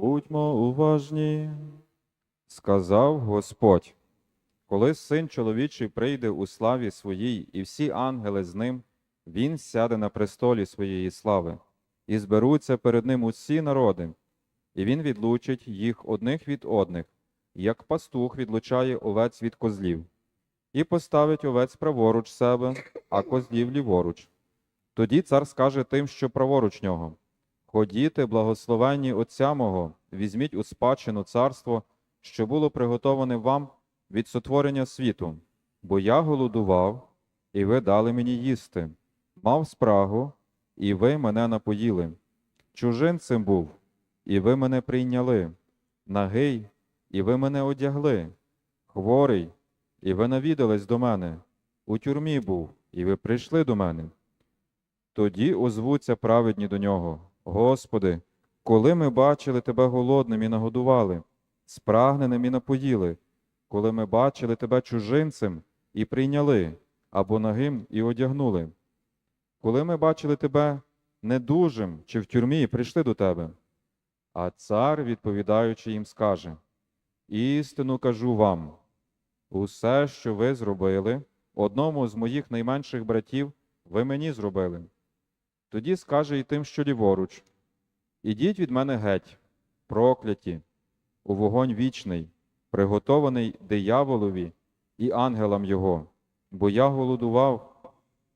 Будьмо уважні, сказав Господь. Коли син чоловічий прийде у славі своїй, і всі ангели з ним, він сяде на престолі своєї слави, і зберуться перед ним усі народи, і він відлучить їх одних від одних, як пастух відлучає овець від козлів, і поставить овець праворуч себе, а козлів ліворуч. Тоді цар скаже тим, що праворуч нього. Ходіте, благословенні Отця мого, візьміть у спадщину царство, що було приготоване вам від сотворення світу, бо я голодував, і ви дали мені їсти, мав спрагу, і ви мене напоїли. Чужинцем був, і ви мене прийняли, нагий, і ви мене одягли, хворий, і ви навідались до мене, у тюрмі був, і ви прийшли до мене. Тоді озвуться праведні до нього. Господи, коли ми бачили Тебе голодним і нагодували, спрагненим і напоїли, коли ми бачили Тебе чужинцем і прийняли, або нагим і одягнули, коли ми бачили Тебе недужим чи в тюрмі і прийшли до Тебе. А цар, відповідаючи їм, скаже: Істину кажу вам, усе, що ви зробили, одному з моїх найменших братів, ви мені зробили. Тоді скаже і тим, що ліворуч: Ідіть від мене геть, прокляті, у вогонь вічний, приготований дияволові і ангелам його, бо я голодував,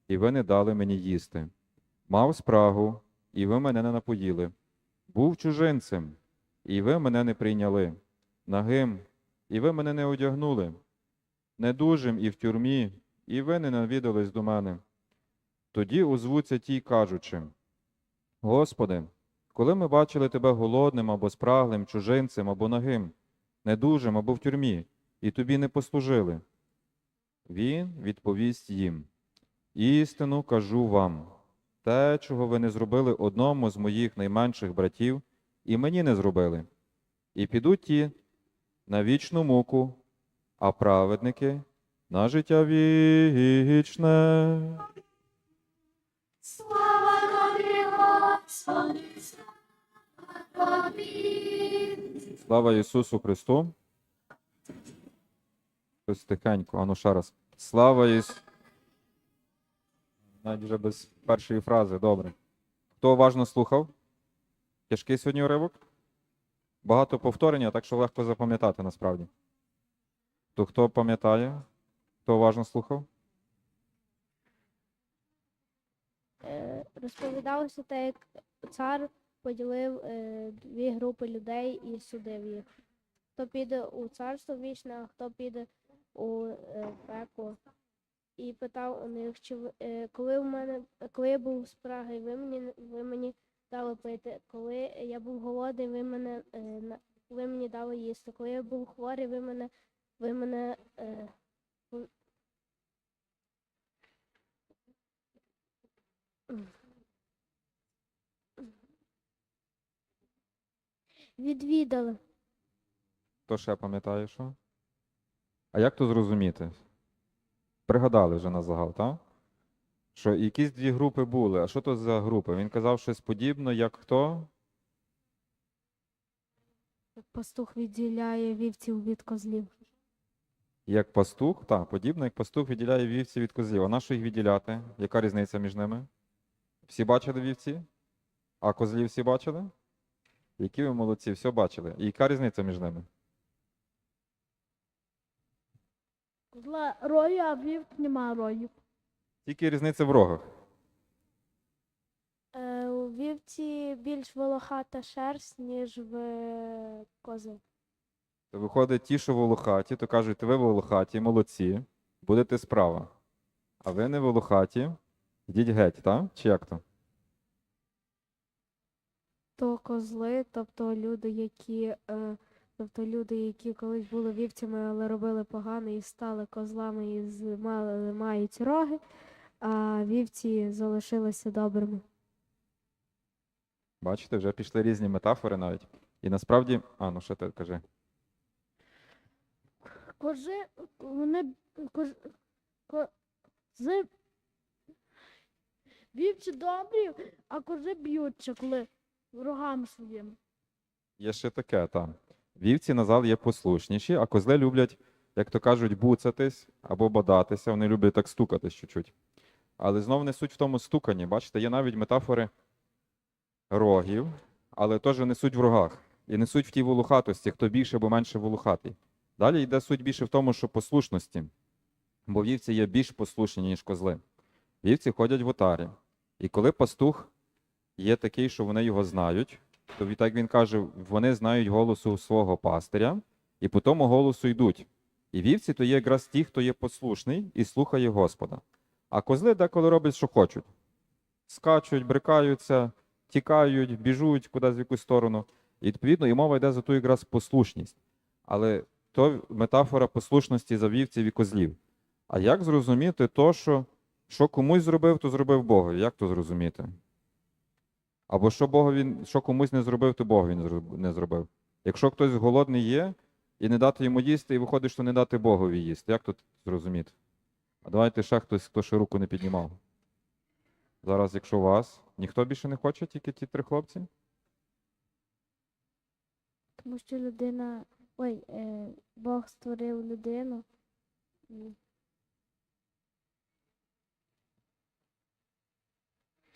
і ви не дали мені їсти. Мав спрагу, і ви мене не напоїли. Був чужинцем, і ви мене не прийняли. Нагим, і ви мене не одягнули. Недужим і в тюрмі, і ви не навідались до мене. Тоді озвуться ті, кажучи: Господи, коли ми бачили Тебе голодним або спраглим, чужинцем або нагим, недужим або в тюрмі, і тобі не послужили. Він відповість їм: Істину кажу вам, те, чого ви не зробили одному з моїх найменших братів, і мені не зробили. І підуть ті на вічну муку, а праведники на життя вічне. Слава тобі, Господи, слава Ісусу Христу. Щось тихенько, ану ще раз. Слава Ісусу. Навіть вже без першої фрази, добре. Хто уважно слухав? Тяжкий сьогодні уривок? Багато повторення, так що легко запам'ятати насправді. То хто пам'ятає? Хто уважно слухав? Е, розповідалося те, як цар поділив е, дві групи людей і судив їх. Хто піде у царство вічне, а хто піде у е, пекло. І питав у них, чи е, коли в мене, коли я був з Праги, ви мені ви мені дали пити. Коли я був голодний, ви мене ви мені дали їсти. Коли я був хворий, ви мене ви мене ви- відвідали. Хто ще пам'ятає, що? А як то зрозуміти? Пригадали вже на загал, так? Що якісь дві групи були. А що то за групи? Він казав щось подібне, як хто? Як Пастух відділяє вівців від козлів. Як пастух, так, подібно, як пастух відділяє вівці від козлів. А на що їх відділяти? Яка різниця між ними? Всі бачили вівці? А козлів всі бачили? Які ви молодці, все бачили. І яка різниця між ними? Козла рою, а вівк нема рою. Тільки різниця в рогах. Е, у вівці більш волохата шерсть, ніж в е, кози. То виходить, ті, що волохаті, то кажуть, ви волохаті, молодці, будете справа. А ви не волохаті, йдіть геть, так? Чи як то? То козли, тобто люди, які, е, тобто люди, які колись були вівцями, але робили погано і стали козлами і мали, мають роги, а вівці залишилися добрими. Бачите, вже пішли різні метафори навіть. І насправді, а, ну що ти кажи? Кожи, вони, кож, кози, вівці добрі, а кози б'ються, коли ворогам своїм. Є ще таке, там. Вівці на зал є послушніші, а козли люблять, як то кажуть, буцатись або бодатися. Вони люблять так стукатись чуть-чуть. Але знов не суть в тому стуканні. Бачите, є навіть метафори рогів, але теж не суть в рогах. І не суть в тій волухатості, хто більше або менше волухатий. Далі йде суть більше в тому, що послушності. Бо вівці є більш послушні, ніж козли. Вівці ходять в отарі. І коли пастух є такий, що вони його знають, то так він каже, вони знають голосу свого пастиря, і по тому голосу йдуть. І вівці то є якраз ті, хто є послушний і слухає Господа. А козли деколи роблять, що хочуть. Скачуть, брикаються, тікають, біжуть кудись в якусь сторону. І відповідно і мова йде за ту якраз послушність. Але то метафора послушності за вівців і козлів. А як зрозуміти то, що, що комусь зробив, то зробив Богу? Як то зрозуміти? Або що Богові, що комусь не зробив, то Богові не не зробив. Якщо хтось голодний є, і не дати йому їсти, і виходить, що не дати Богові їсти. Як тут зрозуміти? А давайте ще хтось, хто ще руку не піднімав. Зараз, якщо вас, ніхто більше не хоче, тільки ті три хлопці? Тому що людина. Ой, е, Бог створив людину.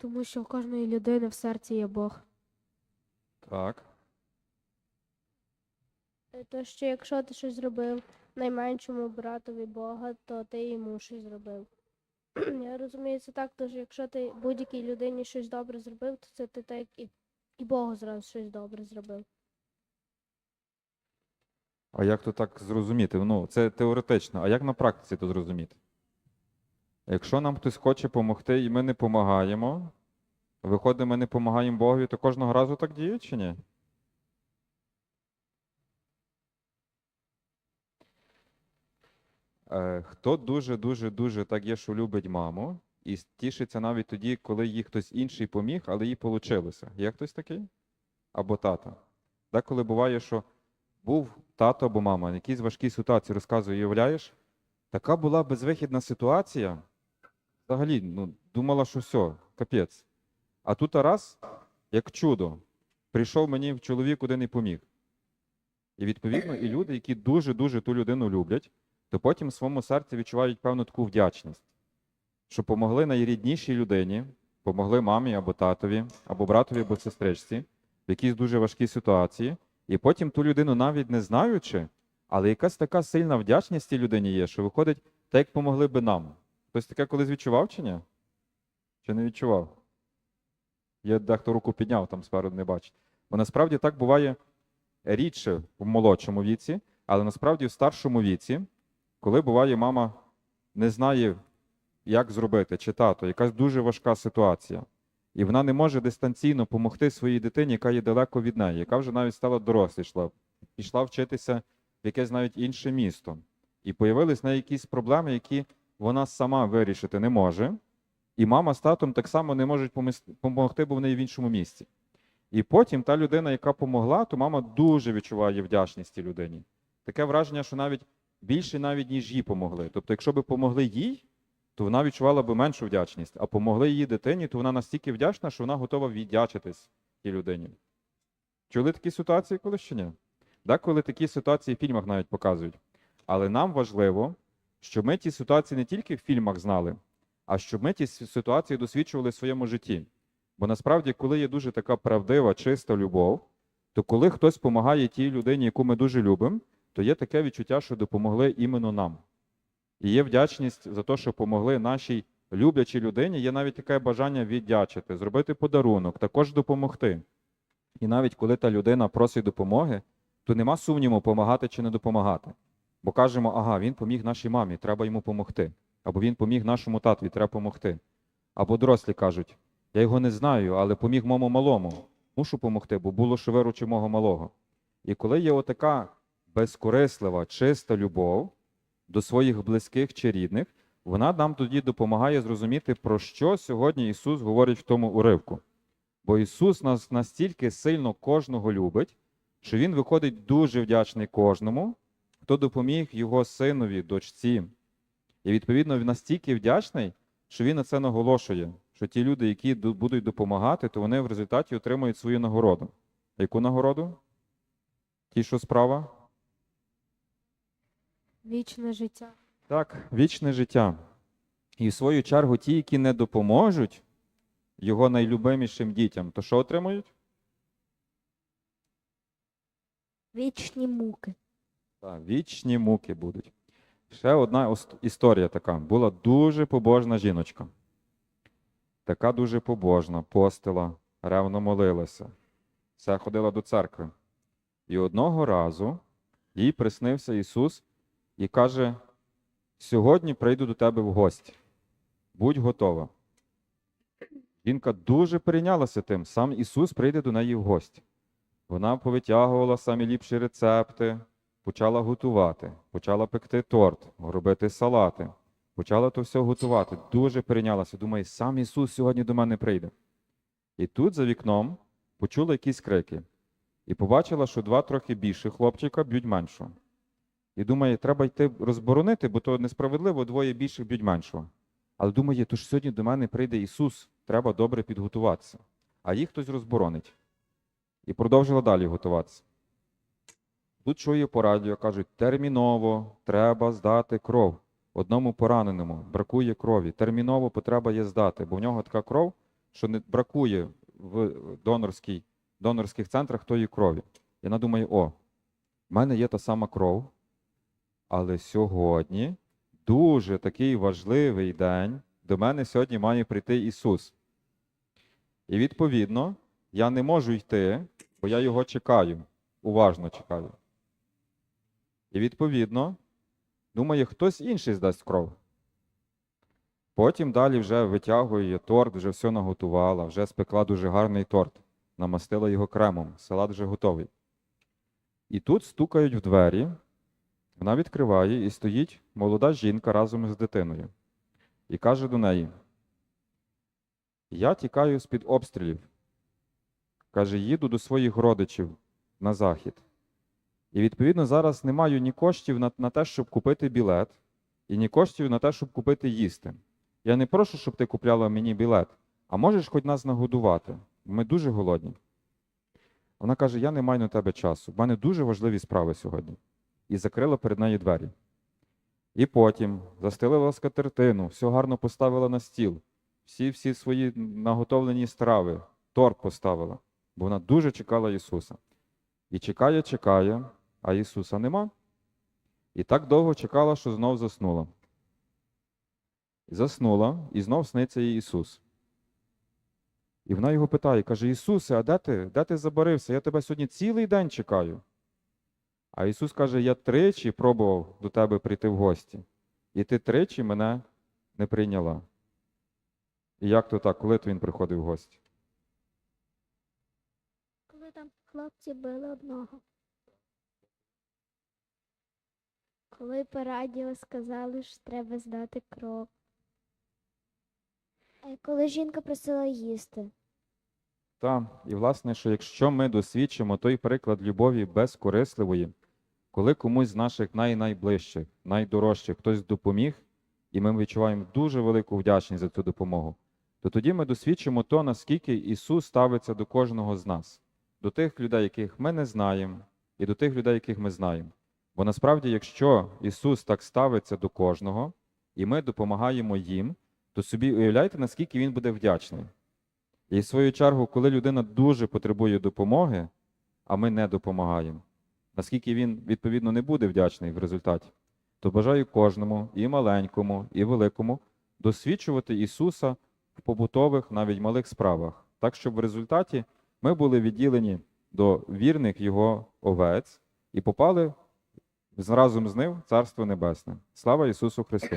Тому що в кожної людини в серці є Бог. Так. Е, То, що якщо ти щось зробив найменшому братові Бога, то ти йому щось зробив. Я розумію це так, тож якщо ти будь-якій людині щось добре зробив, то це ти так і, і Богу зразу щось добре зробив. А як то так зрозуміти? Ну, це теоретично. А як на практиці то зрозуміти? Якщо нам хтось хоче допомогти і ми не допомагаємо, виходить, ми не допомагаємо Богові, то кожного разу так діє чи ні? Е, Хто дуже-дуже дуже так є, що любить маму, і тішиться навіть тоді, коли їй хтось інший поміг, але їй вийшло. Є хтось такий? Або тата. Деколи буває, що був тато або мама, в якійсь важкій ситуації розказує, уявляєш, така була безвихідна ситуація. Взагалі, ну, думала, що все, капець. А тут раз, як чудо, прийшов мені в чоловік один і поміг. І відповідно, і люди, які дуже-дуже ту людину люблять, то потім в своєму серці відчувають певну таку вдячність, що помогли найріднішій людині, помогли мамі або татові, або братові, або сестричці в якійсь дуже важкій ситуації. І потім ту людину, навіть не знаючи, але якась така сильна вдячність тій людині є, що виходить, так як помогли би нам. Хтось таке колись відчував чи ні? Чи не відчував? Є дехто руку підняв, там спереду не бачить. Бо насправді так буває рідше в молодшому віці, але насправді в старшому віці, коли буває мама не знає, як зробити, чи тато, якась дуже важка ситуація. І вона не може дистанційно допомогти своїй дитині, яка є далеко від неї, яка вже навіть стала дорослішла, пішла вчитися в якесь навіть інше місто. І появились на якісь проблеми, які вона сама вирішити не може. І мама з татом так само не можуть допомогти, бо вони в іншому місці. І потім та людина, яка помогла, то мама дуже відчуває вдячність людині. Таке враження, що навіть більше навіть, ніж їй помогли. Тобто, якщо би помогли їй, то вона відчувала би меншу вдячність. А помогли її дитині, то вона настільки вдячна, що вона готова віддячитись тій людині. Чули такі ситуації коли ще ні? Деколи такі ситуації в фільмах навіть показують. Але нам важливо, щоб ми ті ситуації не тільки в фільмах знали, а щоб ми ті ситуації досвідчували в своєму житті. Бо насправді, коли є дуже така правдива, чиста любов, то коли хтось допомагає тій людині, яку ми дуже любимо, то є таке відчуття, що допомогли іменно нам. І є вдячність за те, що помогли нашій люблячій людині. Є навіть таке бажання віддячити, зробити подарунок, також допомогти. І навіть коли та людина просить допомоги, то нема сумніву, допомагати чи не допомагати. Бо кажемо, ага, він поміг нашій мамі, треба йому допомогти. Або він поміг нашому татві, треба допомогти. Або дорослі кажуть, я його не знаю, але поміг моєму малому. Мушу допомогти, бо було, що виручив мого малого. І коли є отака безкорислива, чиста любов до своїх близьких чи рідних, вона нам тоді допомагає зрозуміти, про що сьогодні Ісус говорить в тому уривку. Бо Ісус нас настільки сильно кожного любить, що Він виходить дуже вдячний кожному, хто допоміг Його синові, дочці. І відповідно він настільки вдячний, що він на це наголошує, що ті люди, які будуть допомагати, то вони в результаті отримують свою нагороду. А яку нагороду? Ті, що справа? Вічне життя. Так, вічне життя. І в свою чергу ті, які не допоможуть його найлюбимішим дітям, то що отримують? Вічні муки. Так, вічні муки будуть. Ще одна історія така. Була дуже побожна жіночка. Така дуже побожна, постила, ревно молилася. Все ходила до церкви. І одного разу їй приснився Ісус і каже: Сьогодні прийду до тебе в гості. Будь готова. Жінка дуже перейнялася тим, сам Ісус прийде до неї в гості. Вона повитягувала самі ліпші рецепти, почала готувати, почала пекти торт, робити салати, почала то все готувати. Дуже перейнялася. Думає, сам Ісус сьогодні до мене прийде. І тут за вікном почула якісь крики і побачила, що два трохи більші хлопчика б'ють меншого. І думає, треба йти розборонити, бо то несправедливо, двоє більших б'ють меншого. Але думає, то ж сьогодні до мене прийде Ісус, треба добре підготуватися. А їх хтось розборонить. І продовжила далі готуватися. Тут чує по радіо, кажуть, терміново треба здати кров. Одному пораненому бракує крові. Терміново потреба є здати, бо в нього така кров, що не бракує в донорській, донорських центрах тої крові. І вона думає: о, в мене є та сама кров, але сьогодні дуже такий важливий день. До мене сьогодні має прийти Ісус. І відповідно, я не можу йти, бо я його чекаю, уважно чекаю. І відповідно, думає, хтось інший здасть кров. Потім далі вже витягує торт, вже все наготувала, вже спекла дуже гарний торт, намастила його кремом, салат вже готовий. І тут стукають в двері, вона відкриває і стоїть молода жінка разом з дитиною. І каже до неї: Я тікаю з-під обстрілів. Каже, їду до своїх родичів на захід. І відповідно зараз не маю ні коштів на, на те, щоб купити білет, і ні коштів на те, щоб купити їсти. Я не прошу, щоб ти купляла мені білет, а можеш хоч нас нагодувати. Ми дуже голодні. Вона каже: Я не маю на тебе часу. В мене дуже важливі справи сьогодні. І закрила перед нею двері. І потім застелила скатертину, все гарно поставила на стіл, всі всі свої наготовлені страви, торт поставила, бо вона дуже чекала Ісуса. І чекає, чекає, а Ісуса нема. І так довго чекала, що знов заснула. Заснула, і знов сниться їй Ісус. І вона його питає, каже: Ісусе, а де ти? Де ти забарився? Я тебе сьогодні цілий день чекаю. А Ісус каже: Я тричі пробував до тебе прийти в гості, і ти тричі мене не прийняла. І як то так, коли то він приходив в гості? Коли там хлопці били одного. Коли по радіо сказали, що треба здати кров. Коли жінка просила їсти. Так, і власне, що якщо ми досвідчимо той приклад любові безкорисливої, коли комусь з наших най-найближчих, найдорожчих хтось допоміг, і ми відчуваємо дуже велику вдячність за цю допомогу, то тоді ми досвідчимо то, наскільки Ісус ставиться до кожного з нас, до тих людей, яких ми не знаємо, і до тих людей, яких ми знаємо. Бо насправді, якщо Ісус так ставиться до кожного, і ми допомагаємо їм, то собі уявляєте, наскільки Він буде вдячний. І в свою чергу, коли людина дуже потребує допомоги, а ми не допомагаємо, наскільки він, відповідно, не буде вдячний в результаті, то бажаю кожному, і маленькому, і великому, досвідчувати Ісуса в побутових, навіть малих справах, так, щоб в результаті ми були відділені до вірних Його овець і попали разом з ним Царство Небесне. Слава Ісусу Христу!